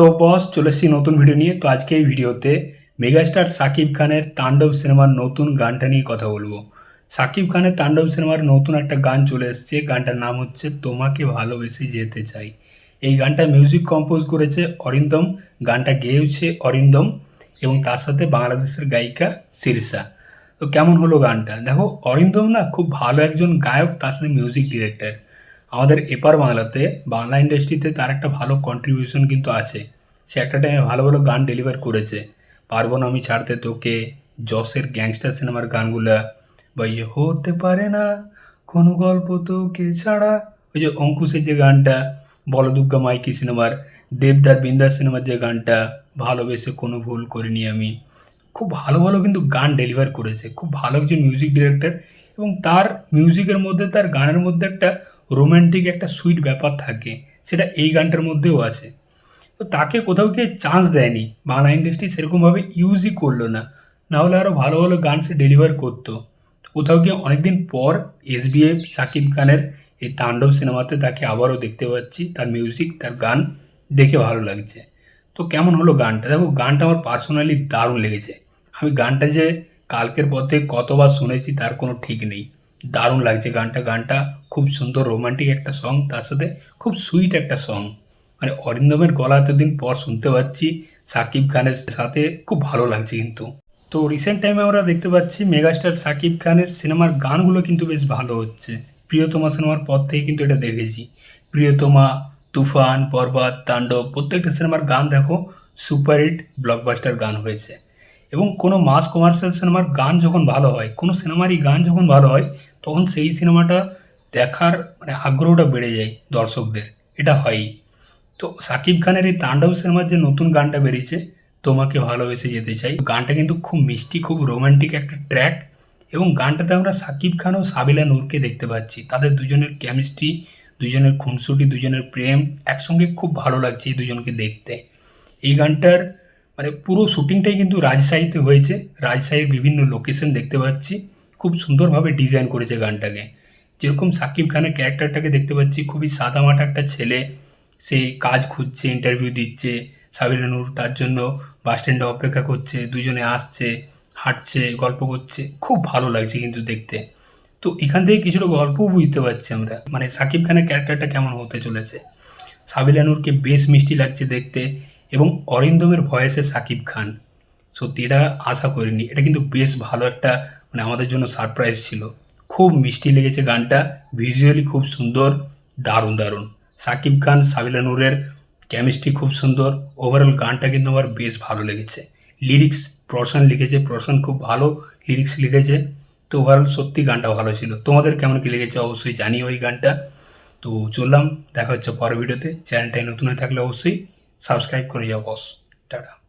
তো বস, চলে এসেছি নতুন ভিডিও নিয়ে। তো আজকে এই ভিডিওতে মেগাস্টার সাকিব খানের তাণ্ডব সিনেমার নতুন গানটা নিয়ে কথা বলব। সাকিব খানের তাণ্ডব সিনেমার নতুন একটা গান চলে এসেছে। গানটার নাম হচ্ছে তোমাকে ভালোবেসে যেতে চাই। এই গানটা মিউজিক কম্পোজ করেছে অরিন্দম, গানটা গেয়েছে অরিন্দম এবং তার সাথে বাংলাদেশের গায়িকা শীর্ষা তো কেমন হলো গানটা? দেখো, অরিন্দম না খুব ভালো একজন গায়ক, তার সাথে মিউজিক ডিরেক্টর আমাদের এপার বাংলাতে, বাংলা ইন্ডাস্ট্রিতে তার একটা ভালো কন্ট্রিবিউশন কিন্তু আছে। সে একটা টাইমে ভালো ভালো গান ডেলিভার করেছে। পারব না আমি ছাড়তে তোকে জসের গ্যাংস্টার সিনেমার গানগুলা। বা ইয়ে হতে পারে না, কোনো গল্প তোকে ছাড়া। ওই যে অঙ্কুশের যে গানটা, বলদুর্গা মাইকি সিনেমার দেবদার বিন্দার সিনেমার যে গানটা, ভালোবেসে কোনো ভুল করিনি আমি। খুব ভালো ভালো কিন্তু গান ডেলিভার করেছে। খুব ভালো একজন মিউজিক ডিরেক্টর এবং তার মিউজিকের মধ্যে, তার গানের মধ্যে একটা রোম্যান্টিক একটা সুইট ব্যাপার থাকে। সেটা এই গানটার মধ্যেও আছে। তো তাকে কোথাও গিয়ে চান্স দেয়নি। বাংলা ইন্ডাস্ট্রি সেরকমভাবে ইউজই করল না। নাহলে আরও ভালো ভালো গান সে ডেলিভার করতো। কোথাও গিয়ে অনেকদিন পর এস বি এফ সাকিব খানের এই তাণ্ডব সিনেমাতে তাকে আবারও দেখতে পাচ্ছি। তার মিউজিক তার গান দেখে ভালো লাগছে। তো কেমন হলো গানটা? দেখো, গানটা আমার পার্সোনালি দারুণ লেগেছে। আমি গানটা যে কালকের পথে কতবার শুনেছি তার কোনো ঠিক নেই। দারুণ লাগছে গানটা। গানটা খুব সুন্দর রোমান্টিক একটা সং তার সাথে খুব সুইট একটা সং মানে অরিন্দমের গলা এতদিন পর শুনতে পাচ্ছি, সাকিব খানের সাথে খুব ভালো লাগছে কিন্তু। তো রিসেন্ট টাইমে আমরা দেখতে পাচ্ছি মেগাস্টার সাকিব খানের সিনেমার গানগুলো কিন্তু বেশ ভালো হচ্ছে। প্রিয়তমা সিনেমার পর থেকে কিন্তু এটা দেখেছি। প্রিয়তমা, তুফান বরবাদ তাণ্ডব, প্রত্যেকটা সিনেমার গান দেখো সুপারহিট ব্লকবাস্টার গান হয়েছে। এবং কোনো মাস কমার্শিয়াল সিনেমার গান যখন ভালো হয়, কোনো সিনেমারই গান যখন ভালো হয়, তখন সেই সিনেমাটা দেখার মানে আগ্রহটা বেড়ে যায় দর্শকদের। এটা হয়ই। তো সাকিব খানের এই তাণ্ডব সিনেমার যে নতুন গানটা বেরিয়েছে, তোমাকে ভালোবেসে যেতে চাই। গানটা কিন্তু খুব মিষ্টি, খুব রোমান্টিক একটা ট্র্যাক এবং গানটাতে আমরা সাকিব খান ও সাবিলা নূরকে দেখতে পাচ্ছি। তাদের দুজনের কেমিস্ট্রি দুজনের খুনসুটি, দুজনের প্রেম একসঙ্গে খুব ভালো লাগছে এই দুজনকে দেখতে। এই গানটার মানে পুরো শুটিংটাই কিন্তু রাজশাহীতে হয়েছে। রাজশাহীর বিভিন্ন লোকেশন দেখতে পাচ্ছি। খুব সুন্দরভাবে ডিজাইন করেছে গানটাকে। যেরকম সাকিব খানের ক্যারেক্টারটাকে দেখতে পাচ্ছি, খুবই সাদা সাদামাটা একটা ছেলে। সে কাজ খুঁজছে ইন্টারভিউ দিচ্ছে সাবিলা নূর তার জন্য বাস স্ট্যান্ডে অপেক্ষা করছে, দুজনে আসছে, হাঁটছে, গল্প করছে। খুব ভালো লাগছে কিন্তু দেখতে। তো এখান থেকে কিছুটা গল্পও বুঝতে পারছি আমরা। মানে সাকিব খানের ক্যারেক্টারটা কেমন হতে চলেছে? সাবিলা নূরকে বেশ মিষ্টি লাগছে দেখতে। এবং অরিন্দমের ভয়েসে সাকিব খান। সত্যি, এটা আশা করিনি। এটা কিন্তু বেশ ভালো একটা মানে আমাদের জন্য সারপ্রাইজ ছিল। খুব মিষ্টি লেগেছে গানটা। ভিজুয়ালি খুব সুন্দর, দারুণ দারুণ। সাকিব খান, সাবিলা নূরের কেমিস্ট্রি খুব সুন্দর। ওভারঅল গানটা কিন্তু আমার বেশ ভালো লেগেছে। লিরিক্স প্রশান লিখেছে প্রশান খুব ভালো লিরিক্স লিখেছে। তো ওভারঅল সত্যি গানটা ভালো ছিল। তোমাদের কেমন কি লেগেছে অবশ্যই জানিও ওই গানটা। তো চললাম, দেখা হচ্ছে পরের ভিডিওতে চ্যানেলটাই নতুন হয়ে থাকলে অবশ্যই সাবস্ক্রাইব করে যাও বস। টাটা।